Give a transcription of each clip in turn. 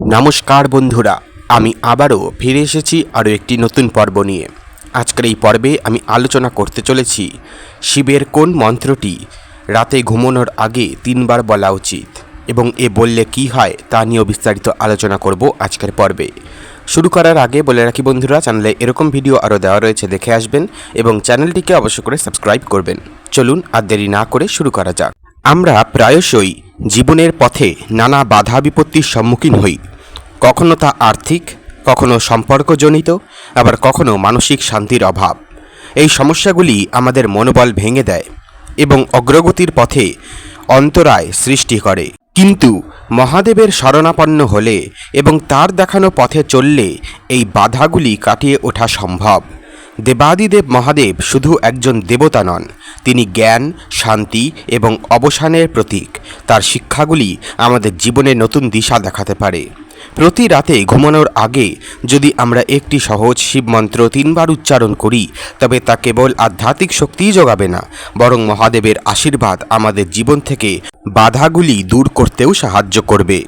নমস্কার বন্ধুরা, আমি আবারও ফিরে এসেছি আরও একটি নতুন পর্ব নিয়ে। আজকের এই পর্বে আমি আলোচনা করতে চলেছি শিবের কোন মন্ত্রটি রাতে ঘুমানোর আগে তিনবার বলা উচিত এবং এ বললে কি হয় তা নিয়েও বিস্তারিত আলোচনা করব আজকের পর্বে। শুরু করার আগে বলে রাখি বন্ধুরা, চ্যানেলে এরকম ভিডিও আরও দেওয়া রয়েছে দেখে আসবেন এবং চ্যানেলটিকে অবশ্য করে সাবস্ক্রাইব করবেন। চলুন আর দেরি না করে শুরু করা যাক। আমরা প্রায়শই জীবনের পথে নানা বাধা বিপত্তির সম্মুখীন হই। কখনো তা আর্থিক, কখনো সম্পর্কজনিত, আবার কখনো মানসিক শান্তির অভাব। এই সমস্যাগুলি আমাদের মনোবল ভেঙে দেয় এবং অগ্রগতির পথে অন্তরায় সৃষ্টি করে। কিন্তু মহাদেবের শরণাপন্ন হলে এবং তার দেখানো পথে চললে এই বাধাগুলি কাটিয়ে ওঠা সম্ভব। দেবাদিদেব মহাদেব শুধু একজন দেবতা নন তিনি জ্ঞান, শান্তি এবং অবসানের প্রতীক। তার শিক্ষাগুলি আমাদের জীবনে নতুন দিশা দেখাতে পারে। প্রতি রাতে ঘুমানোর আগে যদি আমরা একটি সহজ শিব মন্ত্র তিনবার উচ্চারণ করি, তবে তা কেবল আধ্যাত্মিক শক্তিই যোগাবে না, বরং মহাদেবের আশীর্বাদ আমাদের জীবন থেকে বাধাগুলি দূর করতেও সাহায্য করবে।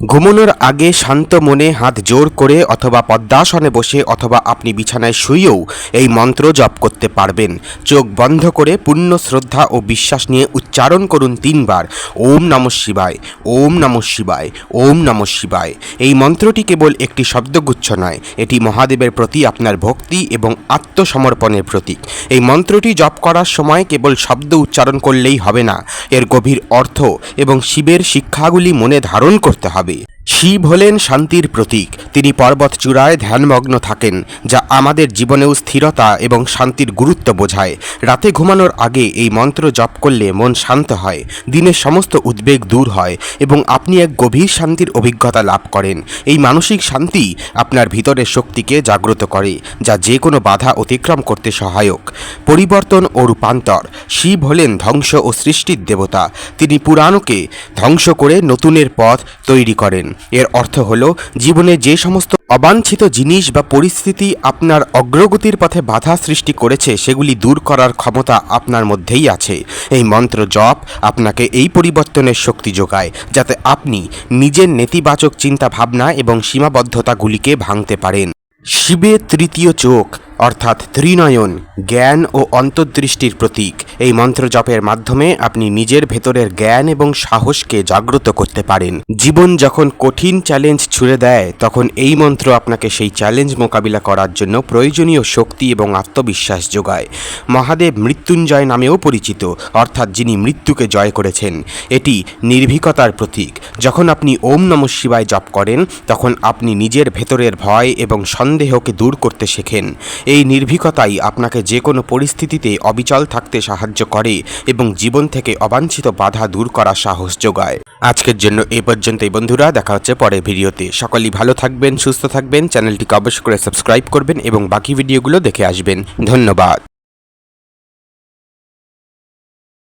ঘুমানোর আগে শান্ত মনে হাত জোর করে অথবা পদ্মাসনে বসে অথবা আপনি বিছানায় শুয়েও এই মন্ত্র জপ করতে পারবেন। চোখ বন্ধ করে পূর্ণ শ্রদ্ধা ও বিশ্বাস নিয়ে উচ্চারণ করুন তিনবার। ওম নম শিবায়, ওম নম শিবায়, ওম নম শিবায়। এই মন্ত্রটি কেবল একটি শব্দগুচ্ছ নয়, এটি মহাদেবের প্রতি আপনার ভক্তি এবং আত্মসমর্পণের প্রতীক। এই মন্ত্রটি জপ করার সময় কেবল শব্দ উচ্চারণ করলেই হবে না, এর গভীর অর্থ এবং শিবের শিক্ষাগুলি মনে ধারণ করতে হবে। শিব হলেন শান্তির প্রতীক। তিনি পর্বত চূড়ায় ধ্যানমগ্ন থাকেন, যা আমাদের জীবনেও স্থিরতা এবং শান্তির গুরুত্ব বোঝায়। রাতে ঘুমানোর আগে এই মন্ত্র জপ করলে মন শান্ত হয় দিনের সমস্ত উদ্বেগ দূর হয় এবং আপনি এক গভীর শান্তির অভিজ্ঞতা লাভ করেন। এই মানসিক শান্তি আপনার ভিতরের শক্তিকে জাগ্রত করে, যা যে কোনো বাধা অতিক্রম করতে সহায়ক। পরিবর্তন ও রূপান্তর। শিব হলেন ধ্বংস ও সৃষ্টির দেবতা। তিনি পুরাণকে ধ্বংস করে নতুনের পথ তৈরি করেন। এর অর্থ হল, জীবনে যে সমস্ত অবাঞ্ছিত জিনিস বা পরিস্থিতি আপনার অগ্রগতির পথে বাধা সৃষ্টি করেছে, সেগুলি দূর করার ক্ষমতা আপনার মধ্যেই আছে। এই মন্ত্র জপ আপনাকে এই পরিবর্তনের শক্তি যোগায়, যাতে আপনি নিজের নেতিবাচক চিন্তা ভাবনা এবং সীমাবদ্ধতাগুলিকে ভাঙতে পারেন। শিবের তৃতীয় চোখ, অর্থাৎ ত্রিনয়ন, জ্ঞান ও অন্তর্দৃষ্টির প্রতীক। এই মন্ত্র জপের মাধ্যমে আপনি নিজের ভেতরের জ্ঞান এবং সাহসকে জাগ্রত করতে পারেন। জীবন যখন কঠিন চ্যালেঞ্জ ছুড়ে দেয়, তখন এই মন্ত্র আপনাকে সেই চ্যালেঞ্জ মোকাবিলা করার জন্য প্রয়োজনীয় শক্তি এবং আত্মবিশ্বাস যোগায়। মহাদেব মৃত্যুঞ্জয় নামেও পরিচিত, অর্থাৎ যিনি মৃত্যুকে জয় করেছেন। এটি নির্ভীকতার প্রতীক। যখন আপনি ওম নম শিবায় জপ করেন, তখন আপনি নিজের ভেতরের ভয় এবং সন্দেহকে দূর করতে শেখেন। এই নির্ভীকতাই আপনাকে যে কোনো পরিস্থিতিতে অবিচল থাকতে সাহায্য করে এবং জীবন থেকে অবাঞ্ছিত বাধা দূর করা সাহস যোগায়। আজকের জন্য এ পর্যন্তই বন্ধুরা, দেখা হচ্ছে পরের ভিডিওতে। সকলেই ভালো থাকবেন, সুস্থ থাকবেন, চ্যানেলটিকে অবশ্যই করে সাবস্ক্রাইব করবেন এবং বাকি ভিডিওগুলো দেখে আসবেন। ধন্যবাদ।